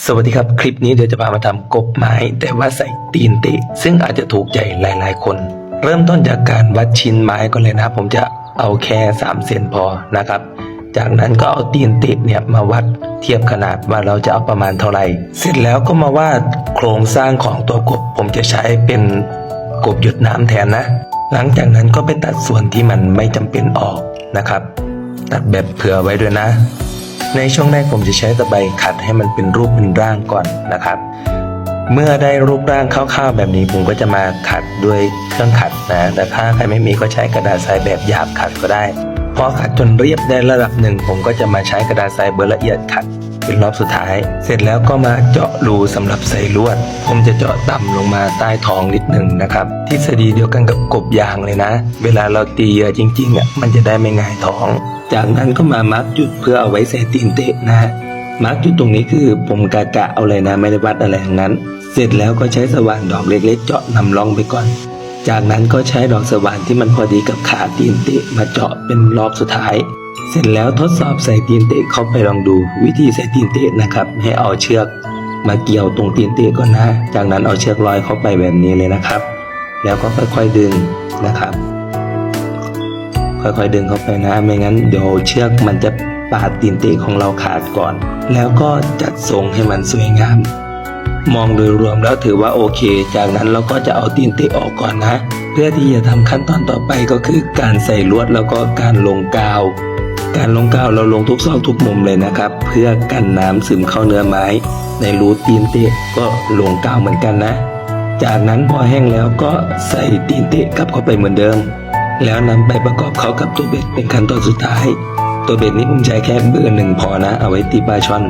สวัสดีครับ คลิปนี้เดี๋ยวจะพามาทำกบไม้ แต่ว่าใส่ตีนเตะซึ่งอาจจะถูกใจหลายๆ คน เริ่มต้นจากการวัดชิ้นไม้ก่อนเลยนะครับ ผมจะเอาแค่3เซนพอนะครับ จากนั้นก็เอาตีนเตะเนี่ยมาวัดเทียบขนาดว่าเราจะเอาประมาณเท่าไหร่ เสร็จแล้วก็มาวาดโครงสร้างของตัวกบ ผมจะใช้เป็นกบหยดน้ำแทนนะ หลังจากนั้นก็ไปตัดส่วนที่มันไม่จำเป็นออกนะครับ ตัดแบบเผื่อไว้ด้วยนะ ในช่วงแรกผมจะใช้ตะไบขัดให้มันเป็นรูปเป็นร่างก่อนนะครับ เมื่อได้รูปร่างคร่าวๆแบบนี้ผมก็จะมาขัดด้วยเครื่องขัดนะแต่ถ้าใครไม่มีก็ใช้กระดาษทรายแบบหยาบขัดก็ได้พอขัดจนเรียบได้ระดับหนึ่งผมก็จะมาใช้กระดาษทรายเบอร์ละเอียดขัด เป็นรอบสุดท้าย เสร็จแล้วก็มาเจาะรูสำหรับใส่ลวด ผมจะเจาะต่ำลงมาใต้ท้องนิดหนึ่งนะครับ ทฤษฎีเดียวกันกับกบยางเลยนะ เวลาเราตีเหยื่อจริงๆอะมันจะได้ไม่ง่ายท้อง จากนั้นก็มามาร์กจุดเพื่อเอาไว้ใส่ตีนเตะนะมาร์กจุดตรงนี้คือผมกะกะเอาเลยนะไม่ได้วัดอะไรทั้งนั้น เสร็จแล้วก็ใช้สว่านดอกเล็ก ๆ เจาะนำร่องไปก่อน จากนั้นก็ใช้ดอกสว่านที่มันพอดีกับขาตีนเตะมาเจาะเป็นรอบสุดท้าย เสร็จแล้วทดสอบใส่ตีนเตะเข้าไปลองดู วิธีใส่ตีนเตะนะครับ ให้เอาเชือกมาเกี่ยวตรงตีนเตะก่อนนะ จากนั้นเอาเชือกลอยเข้าไปแบบนี้เลยนะครับ แล้วก็ค่อยๆดึงนะครับ ค่อยๆดึงเข้าไปนะ ไม่งั้นเดี๋ยวเชือกมันจะปาดตีนเตะของเราขาดก่อน แล้วก็จัดทรงให้มันสวยงาม มองโดยรวมแล้วถือว่าโอเค จากนั้นเราก็จะเอาตีนเตะออกก่อนนะ เพื่อที่จะทำขั้นตอนต่อไปก็คือการใส่ลวดแล้วก็การลงกาว การลงกาวเราลงทุกซอกทุกมุมเลยนะครับ เพื่อกันน้ำซึมเข้าเนื้อไม้ ในรูตีนเตะก็ลงกาวเหมือนกันนะ จากนั้นพอแห้งแล้วก็ใส่ตีนเตะกลับเข้าไปเหมือนเดิม แล้วนำไปประกอบเข้ากับตัวเบ็ดเป็นขั้นตอนสุดท้าย ตัวเบ็ดนี้ผมใช้แค่เบอร์หนึ่งพอนะ เอาไว้ตีปลาช่อน